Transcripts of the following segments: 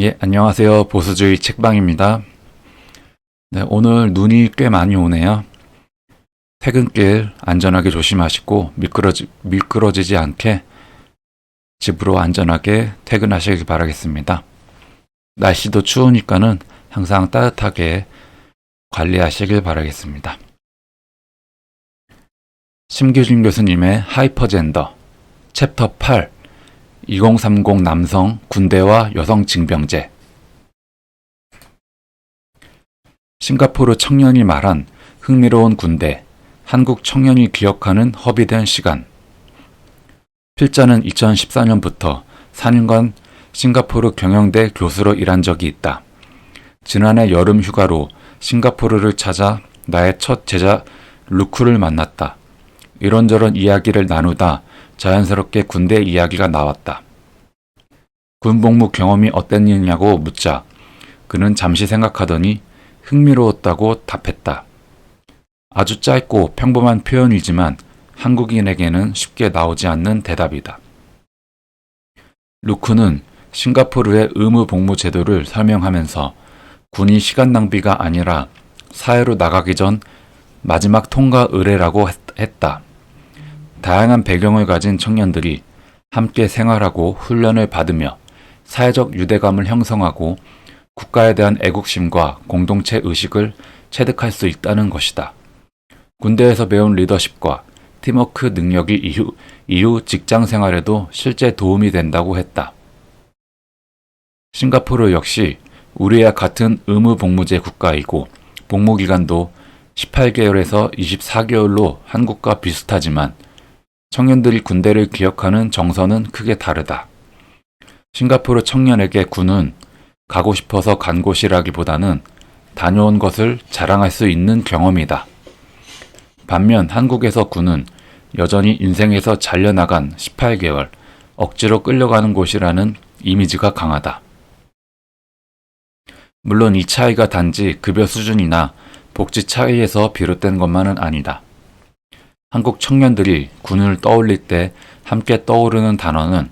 예, 안녕하세요. 보수주의 책방입니다. 네, 오늘 눈이 꽤 많이 오네요. 퇴근길 안전하게 조심하시고 미끄러지, 미끄러지지 않게 집으로 안전하게 퇴근하시길 바라겠습니다. 날씨도 추우니까는 항상 따뜻하게 관리하시길 바라겠습니다. 심규진 교수님의 하이퍼젠더 챕터 8 2030 남성 군대와 여성 징병제 싱가포르 청년이 말한 흥미로운 군대 한국 청년이 기억하는 허비된 시간 필자는 2014년부터 4년간 싱가포르 경영대 교수로 일한 적이 있다. 지난해 여름 휴가로 싱가포르를 찾아 나의 첫 제자 루크를 만났다. 이런저런 이야기를 나누다 자연스럽게 군대 이야기가 나왔다. 군 복무 경험이 어땠느냐고 묻자 그는 잠시 생각하더니 흥미로웠다고 답했다. 아주 짧고 평범한 표현이지만 한국인에게는 쉽게 나오지 않는 대답이다. 루크는 싱가포르의 의무 복무 제도를 설명하면서 군이 시간 낭비가 아니라 사회로 나가기 전 마지막 통과 의뢰라고 했다. 다양한 배경을 가진 청년들이 함께 생활하고 훈련을 받으며 사회적 유대감을 형성하고 국가에 대한 애국심과 공동체 의식을 체득할 수 있다는 것이다. 군대에서 배운 리더십과 팀워크 능력이 이후, 이후 직장 생활에도 실제 도움이 된다고 했다. 싱가포르 역시 우리와 같은 의무 복무제 국가이고 복무 기간도 18개월에서 24개월로 한국과 비슷하지만 청년들이 군대를 기억하는 정서는 크게 다르다. 싱가포르 청년에게 군은 가고 싶어서 간 곳이라기보다는 다녀온 것을 자랑할 수 있는 경험이다. 반면 한국에서 군은 여전히 인생에서 잘려나간 18개월, 억지로 끌려가는 곳이라는 이미지가 강하다. 물론 이 차이가 단지 급여 수준이나 복지 차이에서 비롯된 것만은 아니다. 한국 청년들이 군을 떠올릴 때 함께 떠오르는 단어는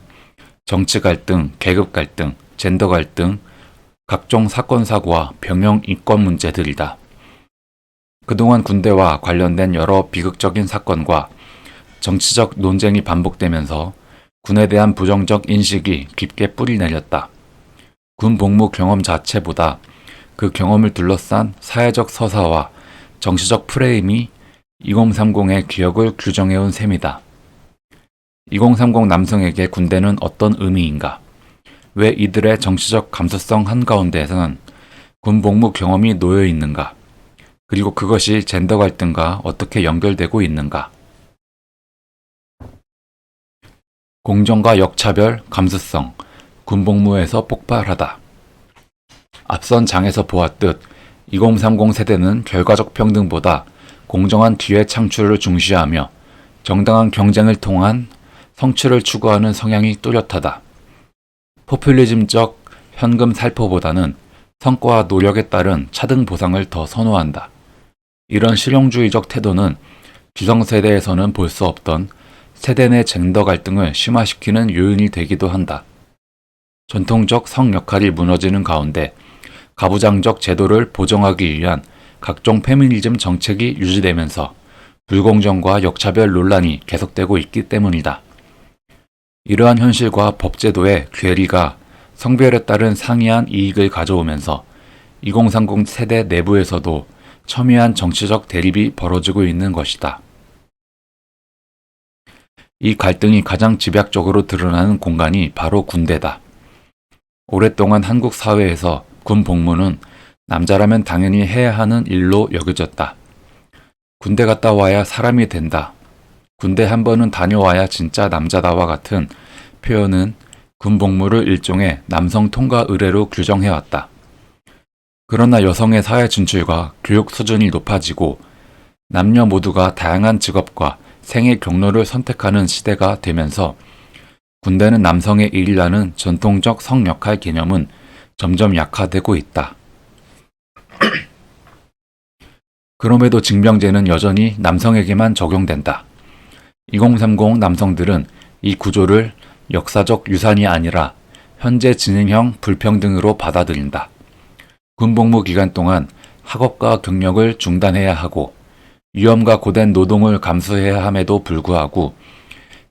정치 갈등, 계급 갈등, 젠더 갈등, 각종 사건 사고와 병영 인권 문제들이다. 그동안 군대와 관련된 여러 비극적인 사건과 정치적 논쟁이 반복되면서 군에 대한 부정적 인식이 깊게 뿌리 내렸다. 군 복무 경험 자체보다 그 경험을 둘러싼 사회적 서사와 정치적 프레임이 2030의 기억을 규정해온 셈이다. 2030 남성에게 군대는 어떤 의미인가? 왜 이들의 정치적 감수성 한가운데에서는 군 복무 경험이 놓여 있는가? 그리고 그것이 젠더 갈등과 어떻게 연결되고 있는가? 공정과 역차별, 감수성, 군복무에서 폭발하다. 앞선 장에서 보았듯 2030 세대는 결과적 평등보다 공정한 기회 창출을 중시하며 정당한 경쟁을 통한 성취를 추구하는 성향이 뚜렷하다. 포퓰리즘적 현금 살포보다는 성과와 노력에 따른 차등 보상을 더 선호한다. 이런 실용주의적 태도는 기성세대에서는 볼 수 없던 세대 내 젠더 갈등을 심화시키는 요인이 되기도 한다. 전통적 성 역할이 무너지는 가운데 가부장적 제도를 보정하기 위한 각종 페미니즘 정책이 유지되면서 불공정과 역차별 논란이 계속되고 있기 때문이다. 이러한 현실과 법제도의 괴리가 성별에 따른 상이한 이익을 가져오면서 2030 세대 내부에서도 첨예한 정치적 대립이 벌어지고 있는 것이다. 이 갈등이 가장 집약적으로 드러나는 공간이 바로 군대다. 오랫동안 한국 사회에서 군 복무는 남자라면 당연히 해야 하는 일로 여겨졌다. 군대 갔다 와야 사람이 된다. 군대 한 번은 다녀와야 진짜 남자다와 같은 표현은 군 복무를 일종의 남성 통과 의례로 규정해왔다. 그러나 여성의 사회 진출과 교육 수준이 높아지고 남녀 모두가 다양한 직업과 생애 경로를 선택하는 시대가 되면서 군대는 남성의 일이라는 전통적 성 역할 개념은 점점 약화되고 있다. 그럼에도 징병제는 여전히 남성에게만 적용된다. 2030 남성들은 이 구조를 역사적 유산이 아니라 현재 진행형 불평등으로 받아들인다. 군복무 기간 동안 학업과 경력을 중단해야 하고 위험과 고된 노동을 감수해야 함에도 불구하고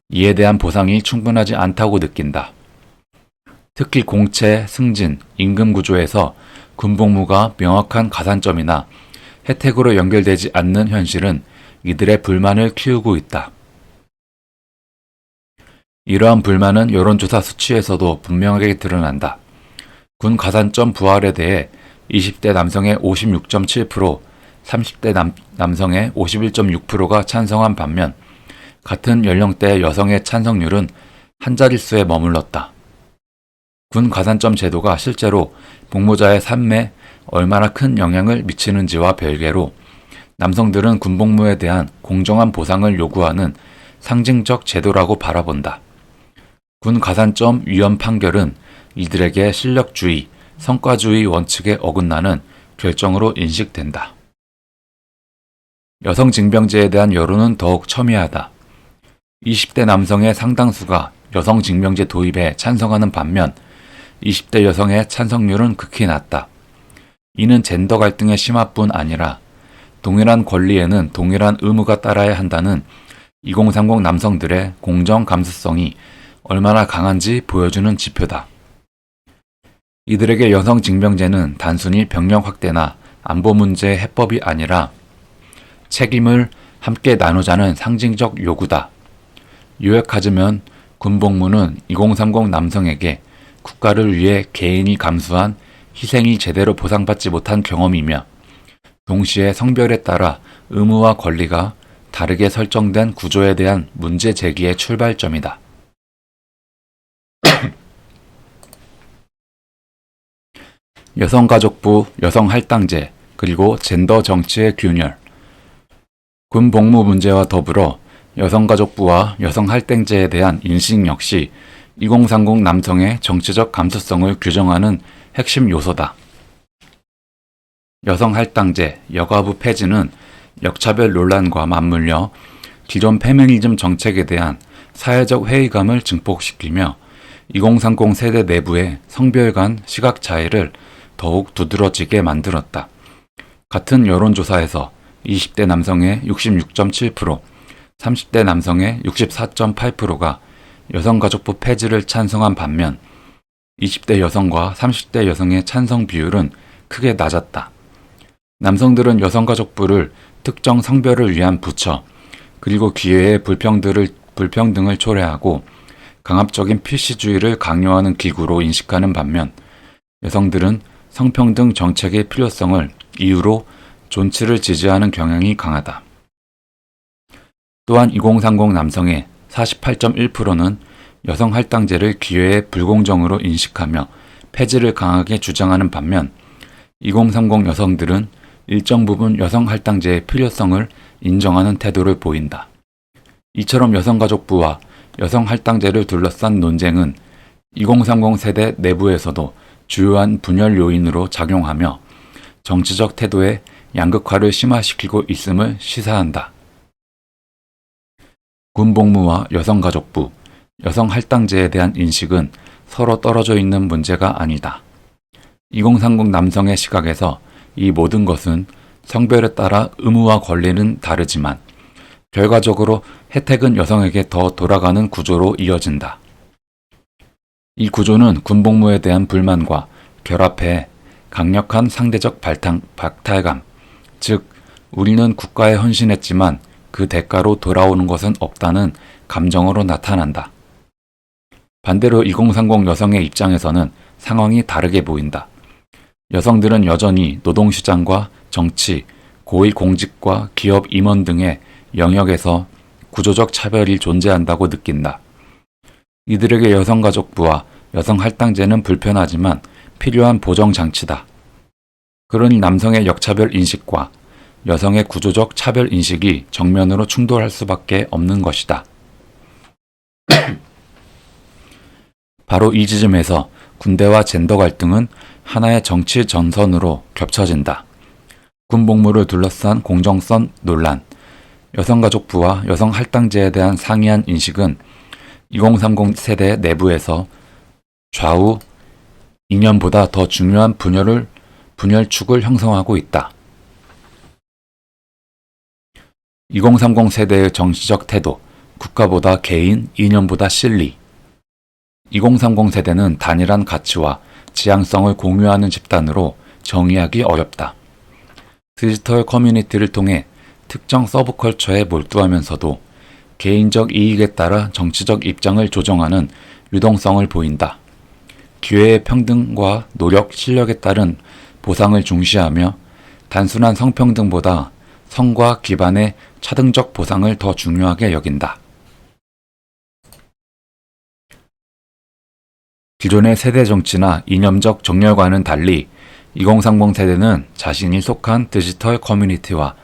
이에 대한 보상이 충분하지 않다고 느낀다. 특히 공채, 승진, 임금 구조에서 군복무가 명확한 가산점이나 혜택으로 연결되지 않는 현실은 이들의 불만을 키우고 있다. 이러한 불만은 여론조사 수치에서도 분명하게 드러난다. 군 가산점 부활에 대해 20대 남성의 56.7%, 30대 남, 남성의 51.6%가 찬성한 반면 같은 연령대 여성의 찬성률은 한 자릿수에 머물렀다. 군 가산점 제도가 실제로 복무자의 삶에 얼마나 큰 영향을 미치는지와 별개로 남성들은 군복무에 대한 공정한 보상을 요구하는 상징적 제도라고 바라본다. 군 가산점 위헌 판결은 이들에게 실력주의, 성과주의 원칙에 어긋나는 결정으로 인식된다. 여성 징병제에 대한 여론은 더욱 첨예하다. 20대 남성의 상당수가 여성 징병제 도입에 찬성하는 반면 20대 여성의 찬성률은 극히 낮다. 이는 젠더 갈등의 심화뿐 아니라 동일한 권리에는 동일한 의무가 따라야 한다는 2030 남성들의 공정 감수성이 얼마나 강한지 보여주는 지표다. 이들에게 여성 징병제는 단순히 병력 확대나 안보 문제의 해법이 아니라 책임을 함께 나누자는 상징적 요구다. 요약하자면 군복무는 2030 남성에게 국가를 위해 개인이 감수한 희생이 제대로 보상받지 못한 경험이며 동시에 성별에 따라 의무와 권리가 다르게 설정된 구조에 대한 문제 제기의 출발점이다. 여성가족부, 여성할당제, 그리고 젠더 정치의 균열. 군 복무 문제와 더불어 여성가족부와 여성할당제에 대한 인식 역시 2030 남성의 정치적 감수성을 규정하는 핵심 요소다. 여성 할당제, 여가부 폐지는 역차별 논란과 맞물려 기존 페미니즘 정책에 대한 사회적 회의감을 증폭시키며 2030 세대 내부의 성별 간 시각 차이를 더욱 두드러지게 만들었다. 같은 여론조사에서 20대 남성의 66.7%, 30대 남성의 64.8%가 여성가족부 폐지를 찬성한 반면 20대 여성과 30대 여성의 찬성 비율은 크게 낮았다. 남성들은 여성가족부를 특정 성별을 위한 부처, 그리고 기회의 불평들을, 불평등을 초래하고 강압적인 PC주의를 강요하는 기구로 인식하는 반면 여성들은 성평등 정책의 필요성을 이유로 존치를 지지하는 경향이 강하다. 또한 2030 남성의 48.1%는 여성 할당제를 기회의 불공정으로 인식하며 폐지를 강하게 주장하는 반면 2030 여성들은 일정 부분 여성 할당제의 필요성을 인정하는 태도를 보인다. 이처럼 여성가족부와 여성 할당제를 둘러싼 논쟁은 2030 세대 내부에서도 주요한 분열 요인으로 작용하며 정치적 태도의 양극화를 심화시키고 있음을 시사한다. 군복무와 여성가족부, 여성할당제에 대한 인식은 서로 떨어져 있는 문제가 아니다. 2030 남성의 시각에서 이 모든 것은 성별에 따라 의무와 권리는 다르지만 결과적으로 혜택은 여성에게 더 돌아가는 구조로 이어진다. 이 구조는 군복무에 대한 불만과 결합해 강력한 상대적 발탕, 박탈감, 즉, 우리는 국가에 헌신했지만 그 대가로 돌아오는 것은 없다는 감정으로 나타난다. 반대로 2030 여성의 입장에서는 상황이 다르게 보인다. 여성들은 여전히 노동시장과 정치, 고위공직과 기업 임원 등의 영역에서 구조적 차별이 존재한다고 느낀다. 이들에게 여성가족부와 여성할당제는 불편하지만 필요한 보정장치다. 그러니 남성의 역차별 인식과 여성의 구조적 차별 인식이 정면으로 충돌할 수밖에 없는 것이다. 바로 이 지점에서 군대와 젠더 갈등은 하나의 정치 전선으로 겹쳐진다. 군 복무를 둘러싼 공정성 논란, 여성가족부와 여성할당제에 대한 상이한 인식은 2030 세대 내부에서 좌우 이념보다 더 중요한 분열을 분열축을 형성하고 있다. 2030 세대의 정치적 태도, 국가보다 개인, 이념보다 실리. 2030 세대는 단일한 가치와 지향성을 공유하는 집단으로 정의하기 어렵다. 디지털 커뮤니티를 통해 특정 서브컬처에 몰두하면서도 개인적 이익에 따라 정치적 입장을 조정하는 유동성을 보인다. 기회의 평등과 노력, 실력에 따른 보상을 중시하며 단순한 성평등보다 성과 기반의 차등적 보상을 더 중요하게 여긴다. 기존의 세대 정치나 이념적 정렬과는 달리 2030 세대는 자신이 속한 디지털 커뮤니티와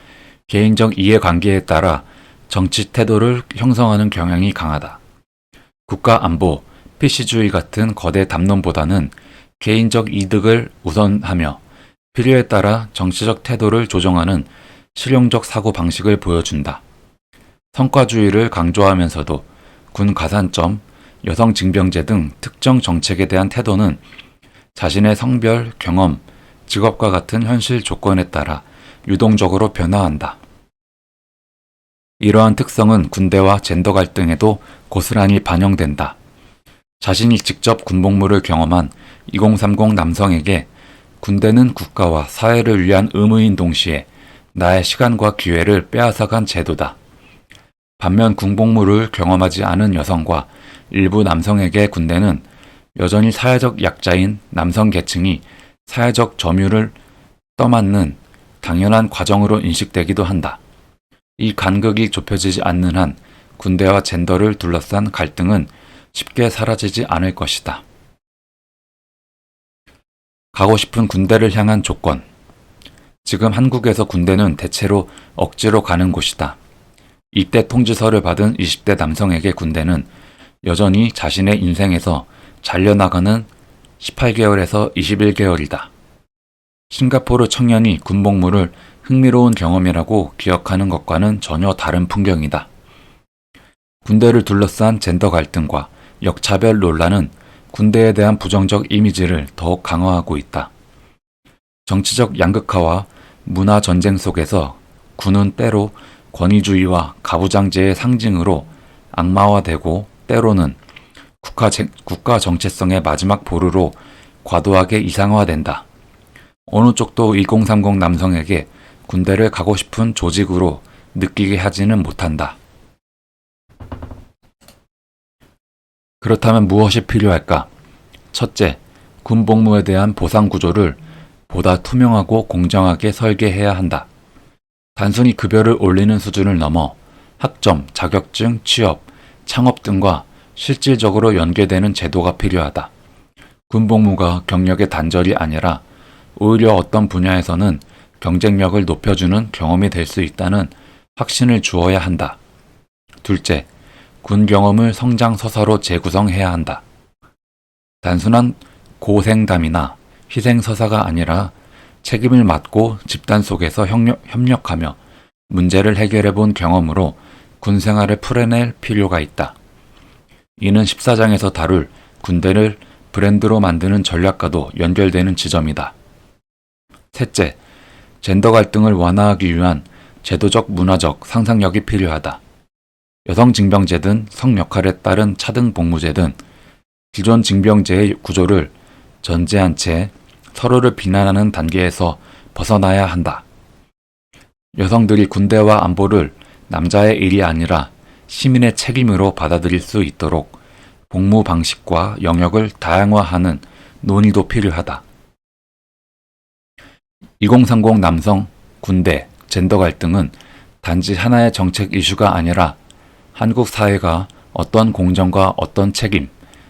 개인적 이해관계에 따라 정치 태도를 형성하는 경향이 강하다. 국가 안보, PC주의 같은 거대 담론보다는 개인적 이득을 우선하며 필요에 따라 정치적 태도를 조정하는 실용적 사고 방식을 보여준다. 성과주의를 강조하면서도 군 가산점, 여성 징병제 등 특정 정책에 대한 태도는 자신의 성별, 경험, 직업과 같은 현실 조건에 따라 유동적으로 변화한다. 이러한 특성은 군대와 젠더 갈등에도 고스란히 반영된다. 자신이 직접 군복무를 경험한 2030 남성에게 군대는 국가와 사회를 위한 의무인 동시에 나의 시간과 기회를 빼앗아간 제도다. 반면 군복무를 경험하지 않은 여성과 일부 남성에게 군대는 여전히 사회적 약자인 남성 계층이 사회적 점유를 떠맡는 당연한 과정으로 인식되기도 한다. 이 간극이 좁혀지지 않는 한 군대와 젠더를 둘러싼 갈등은 쉽게 사라지지 않을 것이다. 가고 싶은 군대를 향한 조건. 지금 한국에서 군대는 대체로 억지로 가는 곳이다. 입대 통지서를 받은 20대 남성에게 군대는 여전히 자신의 인생에서 잘려나가는 18개월에서 21개월이다. 싱가포르 청년이 군복무를 흥미로운 경험이라고 기억하는 것과는 전혀 다른 풍경이다. 군대를 둘러싼 젠더 갈등과 역차별 논란은 군대에 대한 부정적 이미지를 더욱 강화하고 있다. 정치적 양극화와 문화 전쟁 속에서 군은 때로 권위주의와 가부장제의 상징으로 악마화되고 때로는 국가, 제, 국가 정체성의 마지막 보루로 과도하게 이상화된다. 어느 쪽도 2030 남성에게 군대를 가고 싶은 조직으로 느끼게 하지는 못한다. 그렇다면 무엇이 필요할까? 첫째, 군복무에 대한 보상 구조를 보다 투명하고 공정하게 설계해야 한다. 단순히 급여를 올리는 수준을 넘어 학점, 자격증, 취업, 창업 등과 실질적으로 연계되는 제도가 필요하다. 군복무가 경력의 단절이 아니라 오히려 어떤 분야에서는 경쟁력을 높여주는 경험이 될 수 있다는 확신을 주어야 한다. 둘째, 군 경험을 성장 서사로 재구성해야 한다. 단순한 고생담이나 희생 서사가 아니라 책임을 맡고 집단 속에서 협력, 협력하며 문제를 해결해 본 경험으로 군 생활을 풀어낼 필요가 있다. 이는 14장에서 다룰 군대를 브랜드로 만드는 전략과도 연결되는 지점이다. 셋째, 젠더 갈등을 완화하기 위한 제도적 문화적 상상력이 필요하다. 여성 징병제든 성 역할에 따른 차등 복무제든 기존 징병제의 구조를 전제한 채 서로를 비난하는 단계에서 벗어나야 한다. 여성들이 군대와 안보를 남자의 일이 아니라 시민의 책임으로 받아들일 수 있도록 복무 방식과 영역을 다양화하는 논의도 필요하다. 2030 남성, 군대, 젠더 갈등은 단지 하나의 정책 이슈가 아니라 한국 사회가 어떤 공정과 어떤 책임,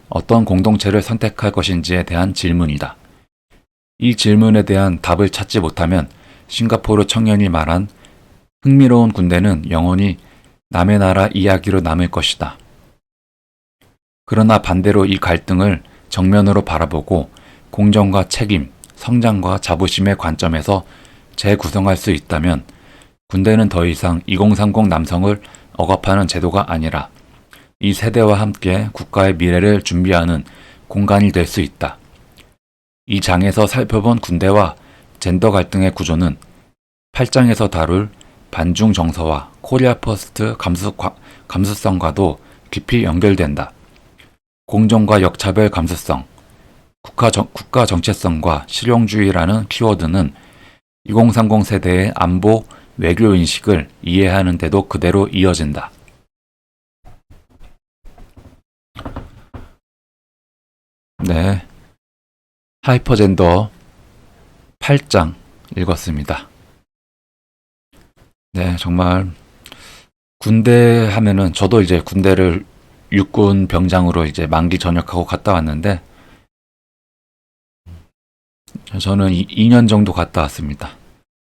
어떤 공동체를 선택할 것인지에 대한 질문이다. 이 질문에 대한 답을 찾지 못하면 싱가포르 청년이 말한 흥미로운 군대는 영원히 남의 나라 이야기로 남을 것이다. 그러나 반대로 이 갈등을 정면으로 바라보고 공정과 책임, 성장과 자부심의 관점에서 재구성할 수 있다면 군대는 더 이상 2030 남성을 억압하는 제도가 아니라 이 세대와 함께 국가의 미래를 준비하는 공간이 될 수 있다. 이 장에서 살펴본 군대와 젠더 갈등의 구조는 8장에서 다룰 반중 정서와 코리아 퍼스트 감수, 과- 감수성과도 깊이 연결된다. 공정과 역차별 감수성, 국가, 정, 국가 정체성과 실용주의라는 키워드는 2030 세대의 안보 외교 인식을 이해하는 데도 그대로 이어진다. 네. 하이퍼젠더 8장 읽었습니다. 네, 정말 군대 하면은 저도 이제 군대를 육군 병장으로 이제 만기 전역하고 갔다 왔는데 저는 2년 정도 갔다 왔습니다.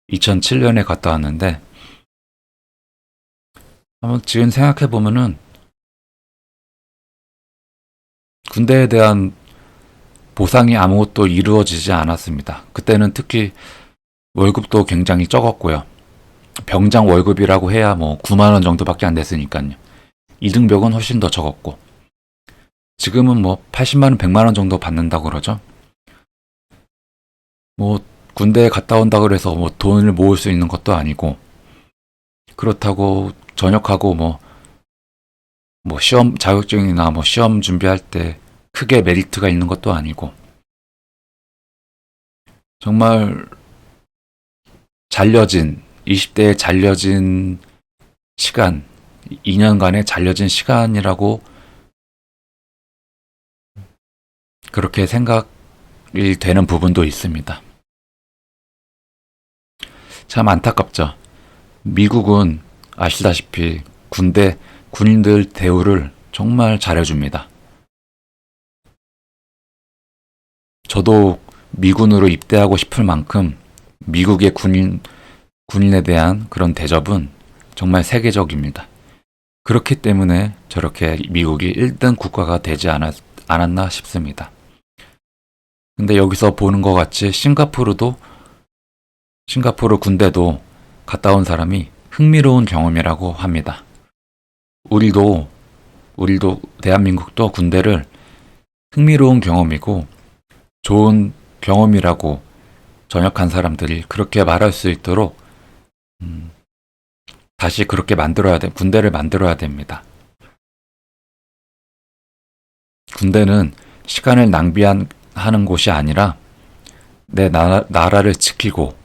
2007년에 갔다 왔는데 한번 지금 생각해 보면은 군대에 대한 보상이 아무것도 이루어지지 않았습니다. 그때는 특히 월급도 굉장히 적었고요. 병장 월급이라고 해야 뭐 9만 원 정도밖에 안 됐으니까요. 이등병은 훨씬 더 적었고 지금은 뭐 80만 원, 100만 원 정도 받는다고 그러죠. 뭐 군대에 갔다 온다 그래서 뭐 돈을 모을 수 있는 것도 아니고 그렇다고 전역하고 뭐 뭐 시험 자격증이나 뭐 시험 준비할 때 크게 메리트가 있는 것도 아니고 정말 잘려진 20대에 잘려진 시간 2년간의 잘려진 시간이라고 그렇게 생각이 되는 부분도 있습니다. 참 안타깝죠. 미국은 아시다시피 군대 군인들 대우를 정말 잘해줍니다. 저도 미군으로 입대하고 싶을 만큼 미국의 군인, 군인에 대한 그런 대접은 정말 세계적입니다. 그렇기 때문에 저렇게 미국이 1등 국가가 되지 않았, 않았나 싶습니다. 근데 여기서 보는 것 같이 싱가포르도 싱가포르 군대도 갔다 온 사람이 흥미로운 경험이라고 합니다. 우리도 우리도 대한민국도 군대를 흥미로운 경험이고 좋은 경험이라고 전역한 사람들이 그렇게 말할 수 있도록 음, 다시 그렇게 만들어야 돼 군대를 만들어야 됩니다. 군대는 시간을 낭비하는 곳이 아니라 내 나라, 나라를 지키고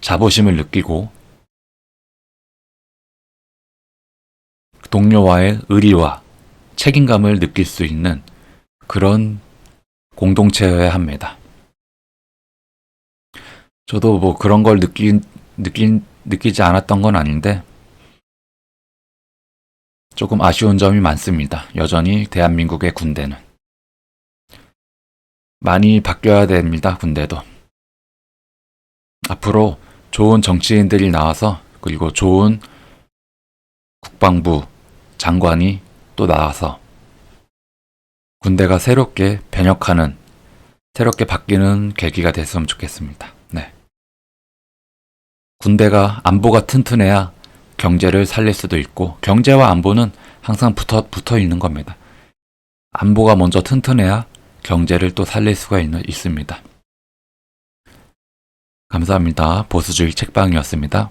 자부심을 느끼고 동료와의 의리와 책임감을 느낄 수 있는 그런 공동체여야 합니다. 저도 뭐 그런 걸 느낀, 느낀, 느끼지 않았던 건 아닌데, 조금 아쉬운 점이 많습니다. 여전히 대한민국의 군대는. 많이 바뀌어야 됩니다, 군대도. 앞으로 좋은 정치인들이 나와서, 그리고 좋은 국방부 장관이 또 나와서 군대가 새롭게 변혁하는, 새롭게 바뀌는 계기가 됐으면 좋겠습니다. 네. 군대가 안보가 튼튼해야 경제를 살릴 수도 있고, 경제와 안보는 항상 붙어, 붙어 있는 겁니다. 안보가 먼저 튼튼해야 경제를 또 살릴 수가 있는, 있습니다. 감사합니다. 보수주의 책방이었습니다.